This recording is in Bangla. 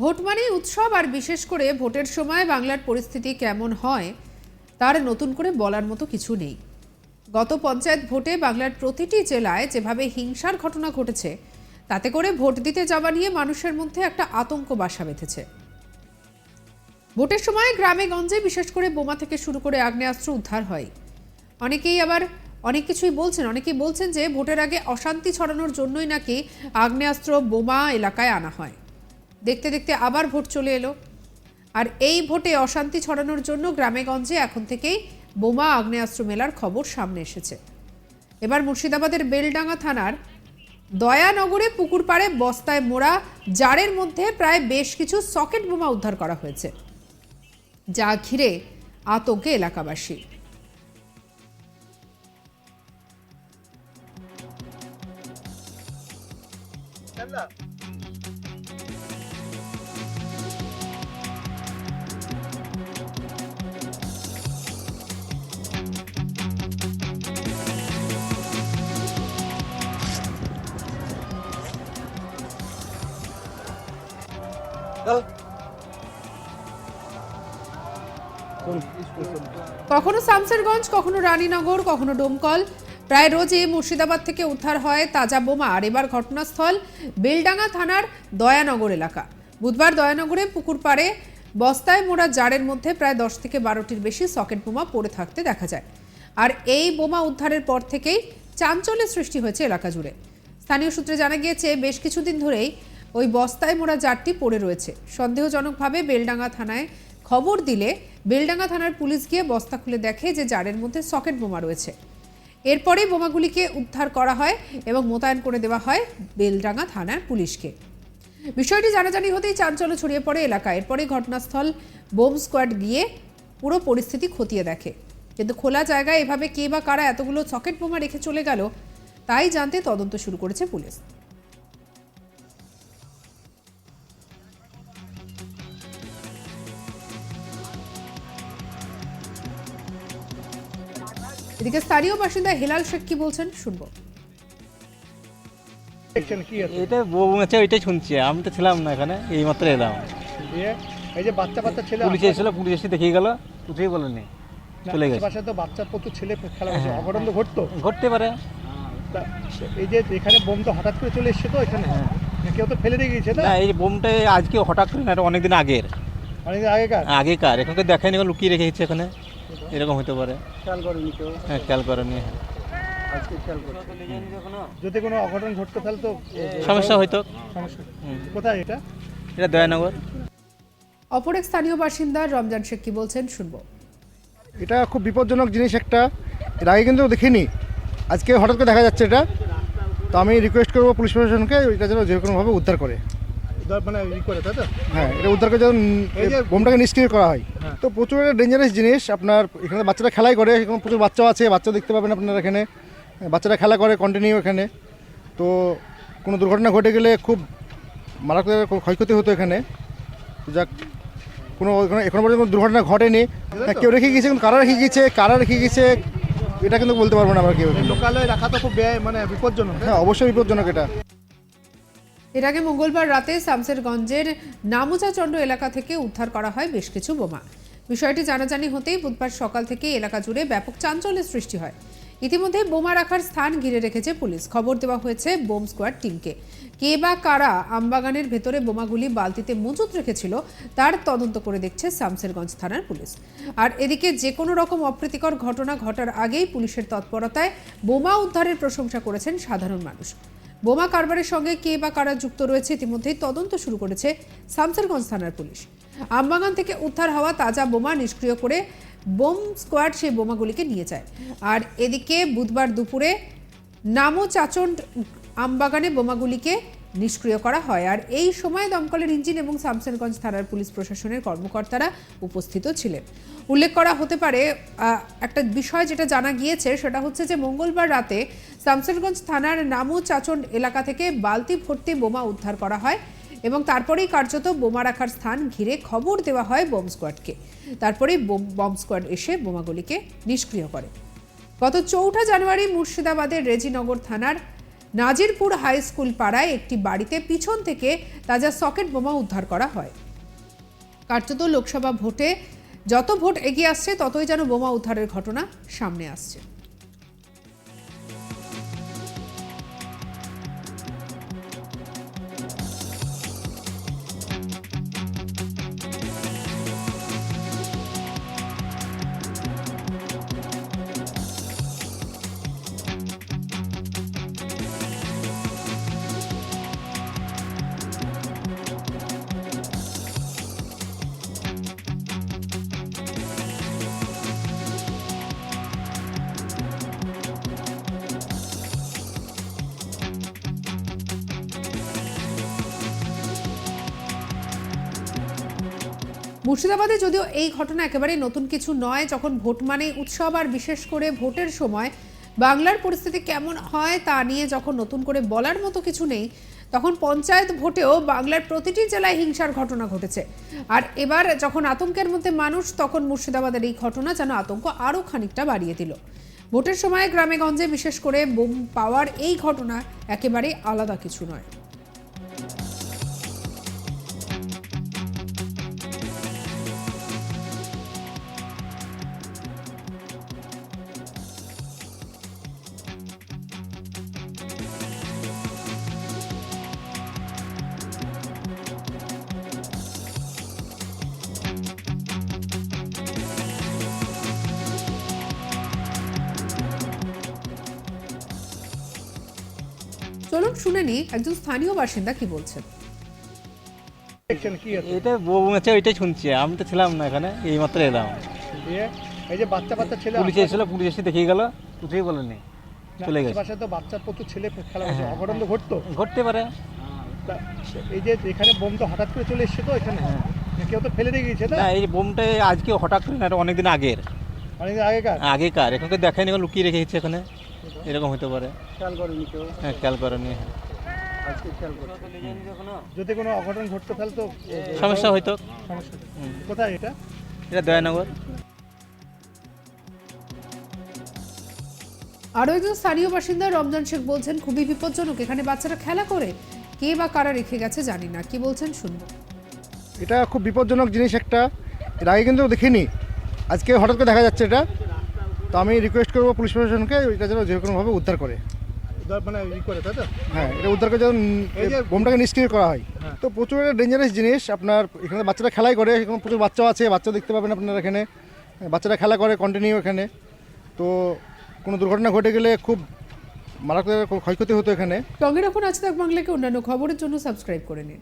ভোট মানেই উৎসব আর বিশেষ করে ভোটের সময় বাংলার পরিস্থিতি কেমন হয়, তার নতুন করে বলার মতো কিছু নেই। গত পঞ্চায়েত ভোটে বাংলার প্রতিটি জেলায় যেভাবে হিংসার ঘটনা ঘটেছে, তাতে করে ভোট দিতে যাওয়া নিয়ে মানুষের মধ্যে একটা আতঙ্ক বাসা বেঁধেছে। ভোটের সময় গ্রামে গঞ্জে বিশেষ করে বোমা থেকে শুরু করে আগ্নেয়াস্ত্র উদ্ধার হয়। অনেকেই আবার অনেক কিছুই বলছেন, অনেকেই বলছেন যে ভোটের আগে অশান্তি ছড়ানোর জন্যই নাকি আগ্নেয়াস্ত্র বোমা এলাকায় আনা হয়। দেখতে দেখতে আবার ভোট চলে এলো। আর এই ভোটে অশান্তি ছড়ানোর জন্য গ্রামেগঞ্জে এখন থেকেই বোমা আগ্নেয়াস্ত্র মেলার খবর সামনে এসেছে। এবার মুর্শিদাবাদের বেলডাঙ্গা থানার দয়ানগরে পুকুর পাড়ে বস্তায় মোড়া জারের মধ্যে প্রায় বেশ কিছু সকেট বোমা উদ্ধার করা হয়েছে, যা ঘিরে আতঙ্কে এলাকাবাসী। কখনো শামসেরগঞ্জ, কখনো রানীনগর, কখনো ডোমকল। প্রায় রোজই মুর্শিদাবাদ থেকে উদ্ধার হয় তাজা বোমা। আর এবার ঘটনাস্থল বেলডাঙ্গা থানার দয়ানগর এলাকা। বুধবার দয়ানগরে পুকুর পাড়ে বস্তায় মোড়া জারের মধ্যে প্রায় দশ থেকে বারোটির বেশি সকেট বোমা পড়ে থাকতে দেখা যায়। আর এই বোমা উদ্ধারের পর থেকেই চাঞ্চল্যের সৃষ্টি হয়েছে এলাকা জুড়ে। স্থানীয় সূত্রে জানা গিয়েছে, বেশ কিছুদিন ধরেই ওই বস্তায় মোড়া জারটি পড়ে রয়েছে। সন্দেহজনকভাবে বেলডাঙ্গা থানায় খবর দিলে বেলডাঙ্গা থানার পুলিশ গিয়ে বস্তা খুলে দেখে যে জারের মধ্যে সকেট বোমা রয়েছে। এরপরে বোমাগুলিকে উদ্ধার করা হয় এবং মোতায়েন করে দেওয়া হয় বেলডাঙ্গা থানার পুলিশকে। বিষয়টি জানাজানি হতেই চাঞ্চল্য ছড়িয়ে পড়ে এলাকায়। এরপরে ঘটনাস্থল বোম স্কোয়াড গিয়ে পুরো পরিস্থিতি খতিয়ে দেখে। কিন্তু খোলা জায়গায় এভাবে কে বা কারা এতগুলো সকেট বোমা রেখে চলে গেল, তাই জানতে তদন্ত শুরু করেছে পুলিশ। এদিকে স্থানীয় বাসিন্দা হেলাল শেখ কি বলছেন শুনব। দেখছেন কি আছে? এটা বউ আছে ওইটাই শুনছি। আমি তো ছিলাম না এখানে এই মাত্র এলাম এই যে বাচ্চা বাচ্চা ছেলে পুলিশ এসেছিল পুলিশ এসে দেখিয়ে গেল কিছুই বলেনি চলে গেছে। পাশে তো বাচ্চা প্রচুর ছেলে খেলা করছে হ্যাঁ। অঘটন তো ঘটতো। ঘটতে পারে। তা এই যে এখানে বোম তো হঠাৎ করে চলে এসছে তো এখানে? হ্যাঁ। কেউ তো ফেলে দিয়ে গিয়েছে না? না এই বোমটা আজকে হঠাৎ করে না এটা অনেকদিন আগের। অনেকদিন আগেকার? আগেকার এখানকে এগুলো লুকিয়ে রেখেছে এখানে। এরকম হতে পারে। খেয়াল করেনি কেউ? হ্যাঁ খেয়াল করেনি হ্যাঁ। আজকে খেয়াল যদি কোনো অঘটন ঘটতে ফেলে তো সমস্যা হয়তো। সমস্যা। হুম। কোথায় এটা? এটা দয়ানগর। অপর এক স্থানীয় বাসিন্দা রমজান শেখ কি বলছেন শুনব। এটা খুব বিপজ্জনক জিনিস একটা। এর আগে কিন্তু দেখিনি। আজকে হঠাৎ করে দেখা যাচ্ছে এটা। তো আমি রিকোয়েস্ট করব পুলিশ প্রশাসনকে এটা যেন যে কোনোভাবে উদ্ধার করে। মানে ই করে তাই তো? হ্যাঁ এটা উদ্ধার করে এই বোমটাকে নিষ্ক্রিয় করা হয় হ্যাঁ। তো প্রচুর একটা ডেঞ্জারাস জিনিস আপনার এখানে বাচ্চারা খেলাই করে এখানে প্রচুর বাচ্চাও আছে বাচ্চা দেখতে পাবেন আপনারা এখানে। বাচ্চারা খেলা করে কন্টিনিউ এখানে। তো কোনো দুর্ঘটনা ঘটে গেলে খুব মারাত্মক ক্ষয়ক্ষতি হতো এখানে। যাক কোনো এখানে পর্যন্ত কোনো দুর্ঘটনা ঘটেনি। হ্যাঁ, কেউ রেখে গিয়েছে কিন্তু কারা রেখে গিয়েছে কারা রেখে গিয়েছে এটা কিন্তু বলতে পারব না আমরা কেউ। লোকালে রাখা তো খুব ব্যয় মানে বিপজ্জনক হ্যাঁ অবশ্যই বিপজ্জনক এটা। এর আগে মঙ্গলবার রাতে শামসেরগঞ্জের নামুচাচন্ড এলাকা থেকে উদ্ধার করা হয় বেশ কিছু বোমা। বিষয়টি জানাজানি হতেই বুধবার সকাল থেকে এলাকা জুড়ে ব্যাপক চাঞ্চল্যের সৃষ্টি হয়। ইতিমধ্যে বোমা রাখার স্থান ঘিরে রেখেছে পুলিশ। খবর দেওয়া হয়েছে বোম স্কোয়াড টিমকে। কে বা কারা আমবাগানের ভেতরে বোমাগুলি বালতিতে মজুত রেখেছিল, তার তদন্ত করে দেখছে শামসেরগঞ্জ থানার পুলিশ। আর এদিকে যে কোনো রকম অপ্রীতিকর ঘটনা ঘটার আগেই পুলিশের তৎপরতায় বোমা উদ্ধারের প্রশংসা করেছেন সাধারণ মানুষ। বোমা কারবারের সঙ্গে কে বা কারা যুক্ত রয়েছে ইতিমধ্যেই তদন্ত শুরু করেছে সামসারগঞ্জ থানার পুলিশ। আমবাগান থেকে উদ্ধার হওয়া তাজা বোমা নিষ্ক্রিয় করে বোম স্কোয়াড সেই বোমাগুলিকে নিয়ে যায়। আর এদিকে বুধবার দুপুরে নামো চাচন্ড আমবাগানে বোমাগুলিকে নিষ্ক্রিয় করা হয়। আর এই সময় দমকলের ইঞ্জিন এবং শামসেরগঞ্জ থানার পুলিশ প্রশাসনের কর্মকর্তারা উপস্থিত ছিলেন। উল্লেখ করা হতে পারে একটা বিষয় যেটা জানা গিয়েছে সেটা হচ্ছে যে মঙ্গলবার রাতে সামসেনগঞ্জ থানার নামু চাচন এলাকা থেকে বালতি ভর্তি বোমা উদ্ধার করা হয় এবং তারপরেই কার্যত বোমা রাখার স্থান ঘিরে খবর দেওয়া হয় বোম স্কোয়াডকে। তারপরেই বম স্কোয়াড এসে বোমাগুলিকে নিষ্ক্রিয় করে। গত চৌঠা জানুয়ারি মুর্শিদাবাদের রেজিনগর থানার নাজিরপুর হাই স্কুল পাড়ায় একটি বাড়িতে পিছন থেকে তাজা সকেট বোমা উদ্ধার করা হয়। কার্যত লোকসভা ভোটে যত ভোট এগিয়ে আসছে, ততই যেন বোমা উদ্ধারের ঘটনা সামনে আসছে। মুর্শিদাবাদে যদিও এই ঘটনা একেবারেই নতুন কিছু নয়, যখন ভোট মানে উৎসব আর বিশেষ করে ভোটের সময় বাংলার পরিস্থিতি কেমন হয় তা নিয়ে যখন নতুন করে বলার মতো কিছু নেই, তখন পঞ্চায়েত ভোটেও বাংলার প্রতিটি জেলায় হিংসার ঘটনা ঘটেছে। আর এবার যখন আতঙ্কের মধ্যে মানুষ, তখন মুর্শিদাবাদের এই ঘটনা যেন আতঙ্ক আরও খানিকটা বাড়িয়ে দিল। ভোটের সময় গ্রামে গঞ্জে বিশেষ করে বোম পাওয়ার এই ঘটনা একেবারে আলাদা কিছু নয়। চলুন শুনে নিই একজন স্থানীয় বাসিন্দা কি বলছেন? দেখছেন কি আছে এটা বউ আছে ওইটাই শুনছি। আমি তো ছিলাম না এখানে এই মাত্র এলাম এই যে বাচ্চা বাচ্চা ছেলে পুলিশ এসেছিল পুলিশ এসে দেখিয়ে গেল কিছুই বলেনি। চলে গেছে। আশেপাশে তো বাচ্চা প্রচুর ছেলে খেলা করছে অঘটন তো ঘটতো। ঘটতে পারে। তা এই যে এখানে বোম তো হঠাৎ করে চলে এসছে তো এখানে? কেউ তো ফেলে দিয়ে গিয়েছে না? না এই বোমটা আজকে হঠাৎ করে না অনেকদিন আগের। অনেকদিন আগেকার? আগেকার এখন তো দেখায়নি এখন লুকিয়ে রেখেছে এখানে। এরকম হতে পারে। খেয়াল করেনি কেউ? হ্যাঁ খেয়াল করেনি আজকে খেয়াল করে যদি কোনো অঘটন ঘটতে তাহলে তো সমস্যা হয়তো সমস্যা। কোথায় এটা? এটা দয়ানগর। আরও একজন স্থানীয় বাসিন্দা রমজান শেখ বলছেন খুবই বিপজ্জনক এখানে বাচ্চারা খেলা করে কে বা কারা রেখে গেছে জানি না। কি বলছেন শুনব এটা খুব বিপজ্জনক জিনিস একটা এর আগে কিন্তু দেখিনি। আজকে হঠাৎ করে দেখা যাচ্ছে এটা। তো আমি রিকোয়েস্ট করব পুলিশ প্রশাসনকে এটা যেন যে কোনোভাবে উদ্ধার করে। মানে ই করে তাই তো? হ্যাঁ এটা উদ্ধার করে যেন এই যে- বোমটাকে নিষ্ক্রিয় করা হয়। হ্যাঁ। তো প্রচুর একটা ডেঞ্জারাস জিনিস আপনার এখানে বাচ্চারা খেলাই করে এখানে প্রচুর বাচ্চাও আছে বাচ্চা দেখতে পাবেন আপনারা এখানে। বাচ্চারা খেলা করে কন্টিনিউ এখানে। তো কোনো দুর্ঘটনা ঘটে গেলে খুব মারাত্মক ক্ষয়ক্ষতি হতো এখানে। সঙ্গে রাখুন আজ তাক বাংলাকে অন্যান্য খবরের জন্য সাবস্ক্রাইব করে নিন।